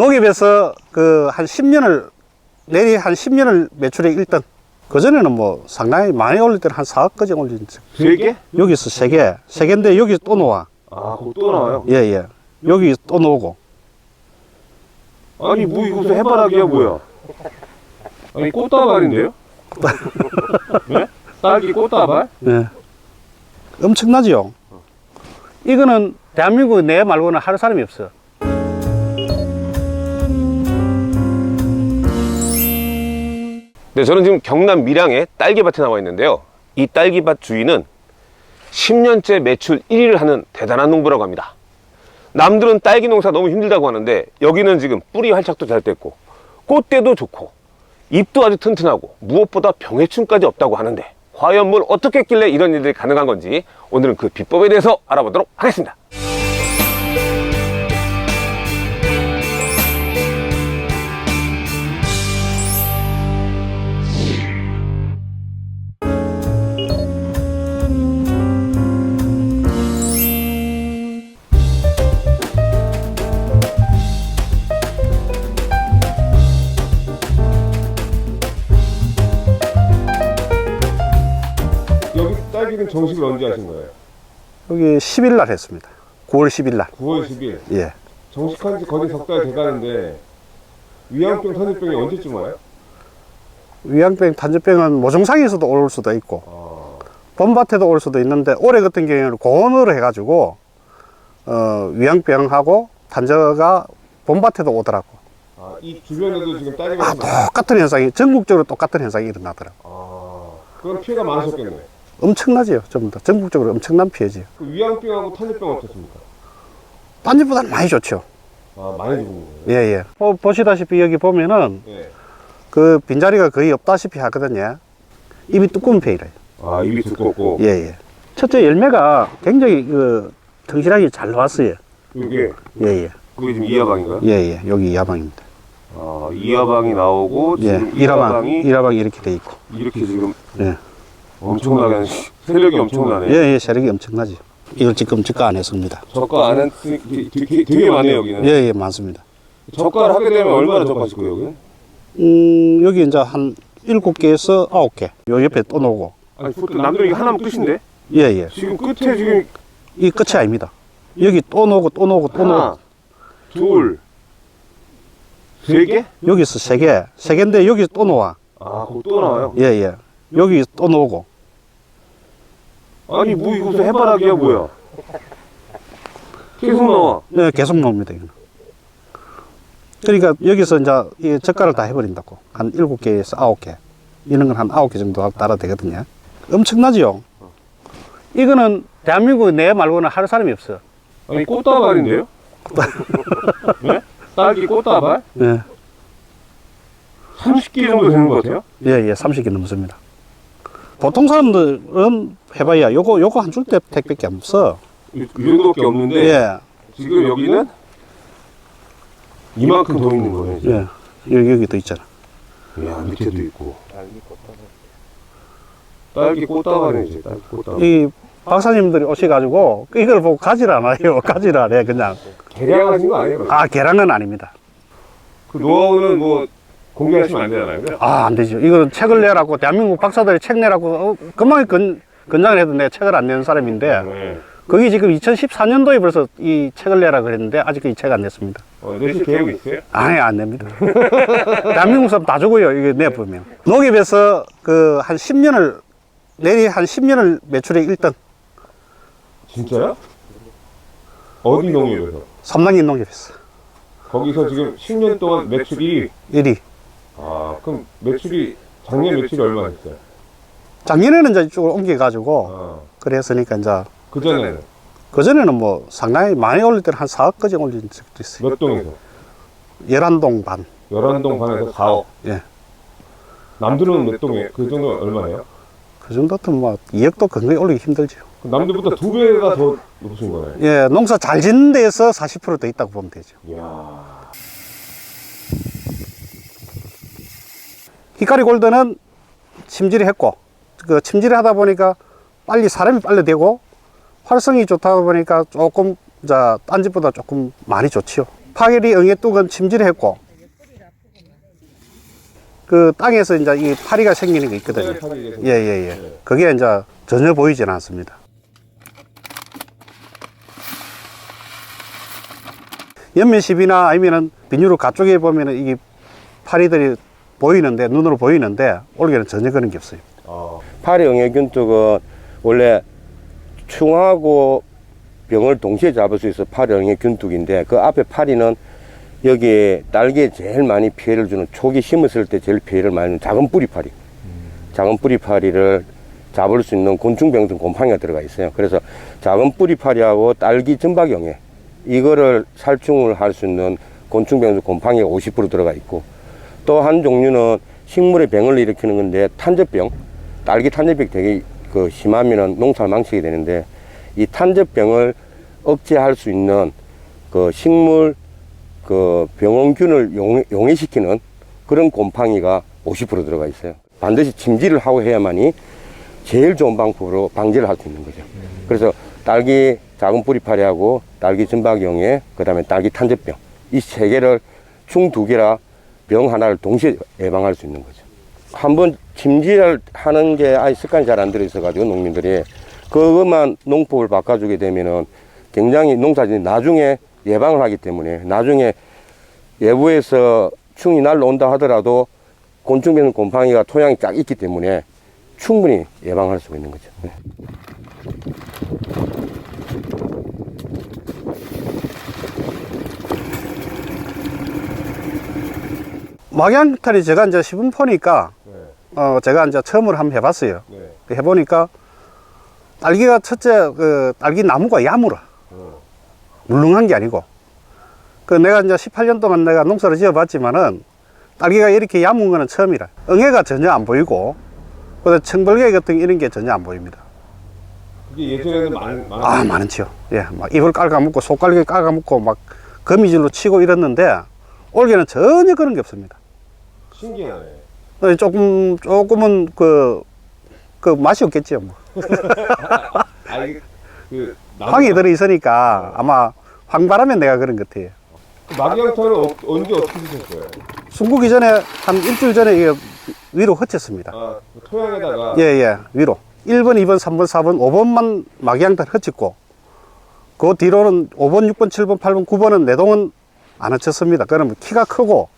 농협에서 그 한 10년을, 내리 한 10년을 매출액 1등. 그전에는 뭐 상당히 많이 올릴 때는 한 4억 거정 올린 적. 세 개? 여기서 세 개 세 개인데 여기 또 놓아. 아, 그거 또 나와요? 예, 예. 여기 또 놓고. 아니, 뭐 이거 해바라기야, 뭐야? 아니, 꽃다발인데요? 네? 딸기 꽃다발? 예. 엄청나죠? 이거는 대한민국 내 말고는 할 사람이 없어. 네, 저는 지금 경남 밀양의 딸기밭에 나와 있는데요. 이 딸기밭 주인은 10년째 매출 1위를 하는 대단한 농부라고 합니다. 남들은 딸기 농사 너무 힘들다고 하는데 여기는 지금 뿌리 활착도 잘 됐고 꽃대도 좋고 잎도 아주 튼튼하고 무엇보다 병해충까지 없다고 하는데 과연 뭘 어떻게 했길래 이런 일들이 가능한 건지 오늘은 그 비법에 대해서 알아보도록 하겠습니다. 여기 딸기는 정식을 언제 하신 거예요? 여기 10일 날 했습니다. 9월 10일 날. 9월 10일. 예. 정식한 지 거의 석 달 돼가는데 위암병, 탄저병이 언제쯤 와요? 위양병, 탄저병은 모종상에서도 올 수도 있고, 아, 봄밭에도 올 수도 있는데, 올해 같은 경우에는 고온으로 해가지고, 어, 위양병하고 탄저가 봄밭에도 오더라고. 아, 이 주변에도 지금 딸기가 아, 똑같은 현상이, 전국적으로 똑같은 현상이 일어나더라고. 아, 그럼 피해가 많으셨겠네. 엄청나지요, 전부 다. 전국적으로 엄청난 피해지요. 그 위암병하고 탄저병 어떻습니까? 딴 집보다는 많이 좋죠. 아, 많이 죽은 거예요. 예, 예. 어, 보시다시피 여기 보면은 네. 그 빈자리가 거의 없다시피 하거든요. 입이 두꺼운 편이래요. 아, 입이 두껍고 예, 예. 첫째 열매가 굉장히 그 덩실하게 잘 나왔어요. 이게 예, 예. 그게 지금 이하방인가요? 예, 예. 여기 야방입니다. 아, 이하방이 나오고 예. 지금 일화방, 이하방이 일화방이 이렇게 돼 있고. 이렇게 지금 예. 엄청나게 한 시- 세력이 엄청나네. 예, 예. 세력이 엄청나지. 이걸 지금 저가 안 했습니다. 저가 안 했으니 되게, 되게, 많네요, 여기는. 예, 예, 많습니다. 저가를 하게 되면 얼마나 저가실 거예요, 여기는? 음, 여기 이제 한 일곱 개에서 아홉 개. 요 옆에 또 놓고. 아니, 남들은 이게 하나면 끝인데? 예, 예. 지금 끝에 지금 이 끝이 아닙니다. 여기 또 놓고 또 놓고 또 하나, 놓고. 둘, 세 개? 여기서 세 개. 세 개인데 여기 또 놓아. 아, 그거 또 나와요? 예, 예. 여기 또 놓고. 아니, 뭐 이거 무슨 해바라기야, 뭐야? 계속 나와. 예, 계속 나옵니다. 이거는. 그러니까 여기서 이제 이 젓갈을 다 해버린다고. 한 일곱 개에서 아홉 개. 이런 건 한 아홉 개 정도 따라 되거든요. 엄청나죠? 이거는 대한민국 내 말고는 할 사람이 없어. 아니, 꽃다발인데요? 네? 딸기 꽃다발? 예, 30개 정도 되는 것 같아요? 예, 예, 30개 넘습니다. 보통 사람들은 해봐야 요거, 요거 한줄때 택배밖에 없어. 이, 이 정도밖에 없는데 예, 지금 여기는 이만큼 더 있는 거예요. 이제. 예. 여기, 여기 도 있잖아. 이야 밑에도 있고. 딸기 꽃다발이 이제 딸기 꽃다발. 이 박사님들이 오셔가지고 이걸 보고 가지를 않아요. 가지를 안 해, 그냥. 개량하신 거 아니에요? 아, 계란은 아닙니다. 그 노하우는 뭐 공개하시면 안 되잖아요. 아, 안 되죠. 이거는 책을 내라고, 대한민국 박사들이 책 내라고, 어, 그만 건, 건장을 해도 내가 책을 안 내는 사람인데, 네. 거기 지금 2014년도에 벌써 이 책을 내라 그랬는데, 아직까지 책안 냈습니다. 어, 내실 계획 있어요? 아니, 안 냅니다. 대한민국 사람 다 죽어요, 이게 내보면. 농협에서 그 한 10년을, 내리 한 10년을 매출액 1등, 진짜요? 어디 농협에서? 삼랑인 농협에서. 거기서 지금 10년 동안 매출이 1위. 아 그럼 매출이 작년 매출이 얼마 됐어요? 작년에는 이제 이쪽으로 옮겨가지고, 아, 그랬으니까 이제, 그 전에는 그전에는 뭐 상당히 많이 올릴 때는 한 4억 거정 올린 적도 있어요. 몇 동에서? 열한동 반. 열한동 반에서 4억. 예. 남들은 몇 동에? 그 정도 얼마예요? 그 정도면 뭐 2억도 건강히 올리기 힘들죠. 그럼 남들보다 두 배가 더 높으신 거네. 예, 농사 잘 짓는 데에서 40%더 있다고 보면 되죠. 이야. 히카리 골드는 침질이 했고, 그 침질이 하다 보니까 빨리 사람이 빨리 되고, 활성이 좋다 보니까 조금, 자, 딴 집보다 조금 많이 좋지요. 파리 응애뚝은 침질했고 그 땅에서 이제 이 파리가 생기는 게 있거든요. 예 예 예. 그게 이제 전혀 보이지는 않습니다. 연면십이나 아니면은 비닐로 가쪽에 보면은 이게 파리들이 보이는데 눈으로 보이는데 올해는 전혀 그런 게 없어요. 파리 영해균독은 원래 충하고 병을 동시에 잡을 수 있어 파리 영해균독인데 그 앞에 파리는 여기 딸기에 제일 많이 피해를 주는 초기 심었을 때 제일 피해를 많이 주는 작은 뿌리파리 작은 뿌리파리를 잡을 수 있는 곤충병든 곰팡이가 들어가 있어요. 그래서 작은 뿌리파리하고 딸기 전박영해 이거를 살충을 할 수 있는 곤충병든 곰팡이가 50% 들어가 있고 또 한 종류는 식물의 병을 일으키는 건데 탄저병 딸기 탄저병 되게 그 심하면은 농사를 망치게 되는데 이 탄저병을 억제할 수 있는 그 식물 그 병원균을 용, 용해시키는 그런 곰팡이가 50% 들어가 있어요. 반드시 침지를 하고 해야만이 제일 좋은 방법으로 방지를 할 수 있는 거죠. 그래서 딸기 작은 뿌리파리하고 딸기 전박용에 그다음에 딸기 탄저병 이 세 개를 총두 개라 병 하나를 동시에 예방할 수 있는 거죠. 한번 침지를 하는 게 아예 습관이 잘 안 들어 있어가지고 농민들이 그것만 농법을 바꿔주게 되면은 굉장히 농사진이 나중에 예방을 하기 때문에 나중에 외부에서 충이 날라온다 하더라도 곤충병 곰팡이가 토양이 쫙 있기 때문에 충분히 예방할 수 있는 거죠. 네. 막양탄이 제가 이제 시분 포니까 어 제가 이제 처음으로 한번 해봤어요. 그 해보니까 딸기가 첫째 그 딸기 나무가 야물어. 물렁한 게 아니고. 그 내가 이제 18년 동안 내가 농사를 지어봤지만은 딸기가 이렇게 야문 거는 처음이라. 응애가 전혀 안 보이고, 그다음 청벌개 같은 이런 게 전혀 안 보입니다. 그게 예전에는 많, 많아 많지요. 예, 막 입을 깔아먹고 속깔기 깔아먹고 막 거미줄로 치고 이랬는데 올해는 전혀 그런 게 없습니다. 신기하네. 어, 조금 조금은 그, 그 맛이 없겠지요. 뭐. 아, 이게 그 황이 들어 있으니까 아마 황바람에 내가 그런 것 같아요. 마기양탄을 어, 언제 어떻게 드셨어요? 숨고기 전에 한 일주일 전에 이게 위로 흩쳤습니다. 아, 그 토양에다가 예, 예, 위로. 1번, 2번, 3번, 4번, 5번만 막양탄 흩쳤고, 그 뒤로는 5번, 6번, 7번, 8번, 9번은 내동은 안 흩쳤습니다. 그러면 키가 크고,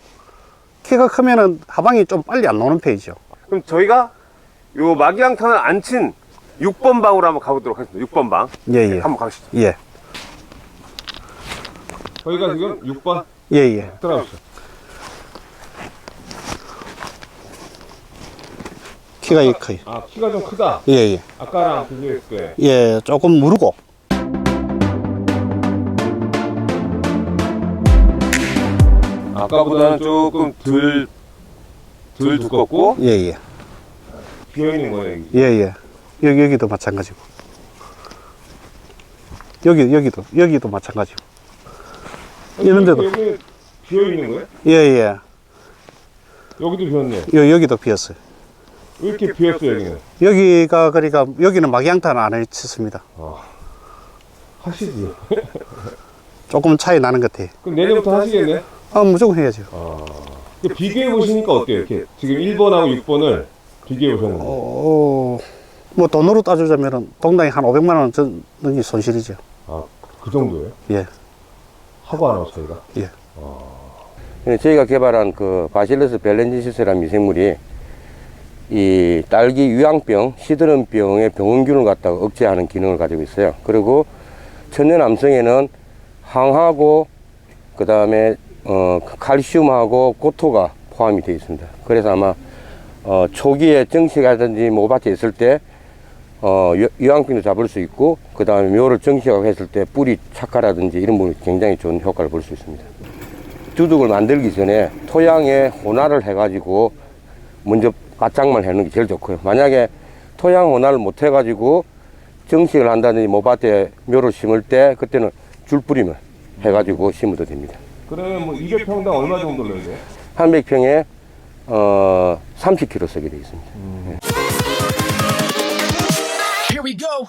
키가 크면은 하방이 좀 빨리 안 나오는 편이죠. 그럼 저희가 요 마기양탄을 안 친 6번 방으로 한번 가보도록 하겠습니다. 6번 방. 예, 예. 한번 가시죠. 예, 저희가 지금 6번 예, 예. 들어가시죠. 키가 이 커요. 아, 키가 좀 크다. 예, 예. 아까랑 비교했을 때. 예, 조금 무르고. 아까보다는 조금 덜, 덜 두껍고 예, 예. 비어있는 거예요. 여기. 예, 예. 여기, 여기도 마찬가지고. 여기, 여기도, 여기도 마찬가지고. 이런 데도. 여기 비어있는 거예요? 예, 예. 여기도 비었네. 여, 여기도 비었어요. 왜 이렇게 비었어요, 여기는? 여기가, 그러니까, 여기는 막양탄 안 했습니다. 하시지. 조금 차이 나는 것 같아요. 그럼 내년부터 하시겠네? 아, 무조건 해야죠. 그 비교해 보시니까 어때요? 이렇게 지금 1번하고 6번을 비교해 보셨는데. 어, 뭐, 돈으로 따지자면은, 동당이 한 500만원 전이 손실이죠. 아, 그 정도예요? 예, 하고 안 하고 차이가? 예. 근데 저희가 개발한 그 바실러스 벨렌지시스라는 미생물이 이 딸기 유황병, 시드름병의 병원균을 갖다가 억제하는 기능을 가지고 있어요. 그리고 천연 암성에는 항하고 그 다음에 어, 칼슘하고 고토가 포함이 되어 있습니다. 그래서 아마 어, 초기에 정식하든지 모밭에 있을 때 어, 유- 유황병도 잡을 수 있고 그 다음에 묘를 정식하고 했을 때 뿌리 착화라든지 이런 부분이 굉장히 좋은 효과를 볼 수 있습니다. 두둑을 만들기 전에 토양에 혼화를 해가지고 먼저 바짝만 해놓는 게 제일 좋고요. 만약에 토양 혼화를 못 해가지고 정식을 한다든지 모밭에 묘를 심을 때 그때는 줄뿌림을 해가지고 심어도 됩니다. 그러면 뭐 200평당 얼마 정도 넣어야 돼요? 한 100평에 어, 30kg 쓰게 되어 있습니다. Here we go.